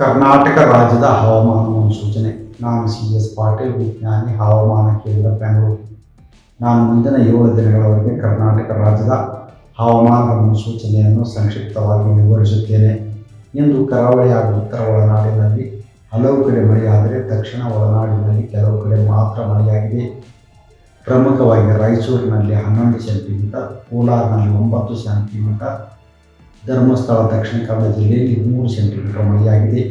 ಕರ್ನಾಟಕ ರಾಜ್ಯದ ಹವಾಮಾನ ಮುನ್ಸೂಚನೆ. ನಾನು ಸಿ ಎಸ್ ಪಾಟೀಲ್, ವಿಜ್ಞಾನಿ, ಹವಾಮಾನ ಕೇಂದ್ರ ಬೆಂಗಳೂರು. ನಾನು ಮುಂದಿನ ಏಳು ದಿನಗಳವರೆಗೆ ಕರ್ನಾಟಕ ರಾಜ್ಯದ ಹವಾಮಾನ ಮುನ್ಸೂಚನೆಯನ್ನು ಸಂಕ್ಷಿಪ್ತವಾಗಿ ವಿವರಿಸುತ್ತೇನೆ. ಇಂದು ಕರಾವಳಿ ಹಾಗೂ ಉತ್ತರ ಒಳನಾಡಿನಲ್ಲಿ ಹಲವು ಕಡೆ ಮಳೆಯಾದರೆ ದಕ್ಷಿಣ ಒಳನಾಡಿನಲ್ಲಿ ಕೆಲವು ಕಡೆ ಮಾತ್ರ ಮಳೆಯಾಗಿದೆ. ಪ್ರಮುಖವಾಗಿ ರಾಯಚೂರಿನಲ್ಲಿ ಹನ್ನೊಂದು ಸೆಂಟಿಮೀಟರ್ ಕೋಲಾರ್ನಲ್ಲಿ ಒಂಬತ್ತು ಸೆಂಟಿಮೀಟರ್ ಧರ್ಮಸ್ಥಳ ದಕ್ಷಿಣ ಕನ್ನಡ ಜಿಲ್ಲೆಯಲ್ಲಿ ಮೂರು ಸೆಂಟಿಮೀಟರ್ ಮಳೆಯಾಗಿದೆ.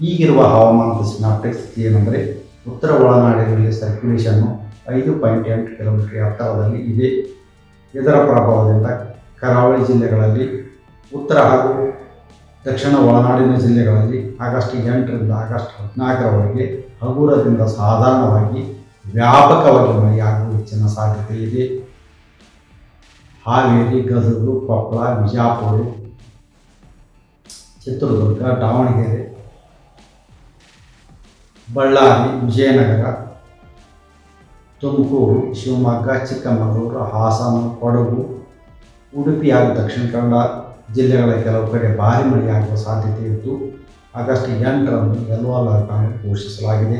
ಈಗಿರುವ ಹವಾಮಾನದ ಸಿನಾಪ್ಟಿಕ್ ಸ್ಥಿತಿ ಏನೆಂದರೆ, ಉತ್ತರ ಒಳನಾಡಿನಲ್ಲಿ ಸರ್ಕ್ಯುಲೇಷನ್ನು ಐದು ಪಾಯಿಂಟ್ ಎಂಟು ಕಿಲೋಮೀಟರ್ ಎತ್ತರದಲ್ಲಿ ಇದೆ. ಇದರ ಪ್ರಭಾವದಿಂದ ಕರಾವಳಿ ಜಿಲ್ಲೆಗಳಲ್ಲಿ, ಉತ್ತರ ಹಾಗೂ ದಕ್ಷಿಣ ಒಳನಾಡಿನ ಜಿಲ್ಲೆಗಳಲ್ಲಿ ಆಗಸ್ಟ್ ಎಂಟರಿಂದ ಆಗಸ್ಟ್ ಹದಿನಾಲ್ಕರವರೆಗೆ ಹಗುರದಿಂದ ಸಾಧಾರಣವಾಗಿ ವ್ಯಾಪಕವಾಗಿ ಮಳೆಯಾಗುವ ಹೆಚ್ಚಿನ ಸಾಧ್ಯತೆ ಇದೆ. ಹಾವೇರಿ, ಗದಗ, ಕೊಪ್ಪಳ ವಿಜಯಪುರ ಚಿತ್ರದುರ್ಗ, ದಾವಣಗೆರೆ, ಬಳ್ಳಾರಿ, ವಿಜಯನಗರ, ತುಮಕೂರು, ಶಿವಮೊಗ್ಗ, ಚಿಕ್ಕಮಗಳೂರು, ಹಾಸನ, ಕೊಡಗು ಉಡುಪಿ ಹಾಗೂ ದಕ್ಷಿಣ ಕನ್ನಡ ಜಿಲ್ಲೆಗಳ ಕೆಲವು ಕಡೆ ಭಾರಿ ಮಳೆಯಾಗುವ ಸಾಧ್ಯತೆ ಇದ್ದು, ಆಗಸ್ಟ್ ಎಂಟರಂದು ಯೆಲ್ಲೋ ಅಲರ್ಟ್ ಘೋಷಿಸಲಾಗಿದೆ.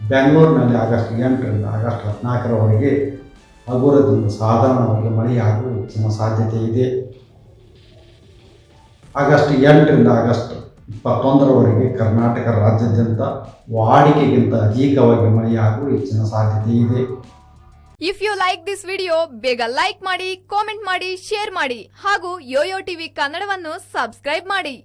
ಬೆಂಗಳೂರಿನಲ್ಲಿ ಆಗಸ್ಟ್ ಎಂಟರಿಂದ ಆಗಸ್ಟ್ ಹದಿನಾಲ್ಕರವರೆಗೆ ಹಗುರದಿಂದ ಸಾಧಾರಣವಾಗಿ ಮಳೆಯಾಗುವ ಹೆಚ್ಚಿನ ಸಾಧ್ಯತೆ ಇದೆ. ಆಗಸ್ಟ್ ಎಂಟರಿಂದ ಆಗಸ್ಟ್ ಇಪ್ಪತ್ತೊಂದರವರೆಗೆ ಕರ್ನಾಟಕ ರಾಜ್ಯಾದ್ಯಂತ ವಾಡಿಕೆಗಿಂತ ಅಧಿಕವಾಗಿ ಮಳೆಯಾಗುವ ಹೆಚ್ಚಿನ ಸಾಧ್ಯತೆ ಇದೆ. If you like this video ಬೇಗ ಲೈಕ್ ಮಾಡಿ ಕಾಮೆಂಟ್ ಮಾಡಿ ಶೇರ್ ಮಾಡಿ ಹಾಗೂ ಯೋಯೋ ಟಿವಿ ಕನ್ನಡವನ್ನು ಸಬ್ಸ್ಕ್ರೈಬ್ ಮಾಡಿ.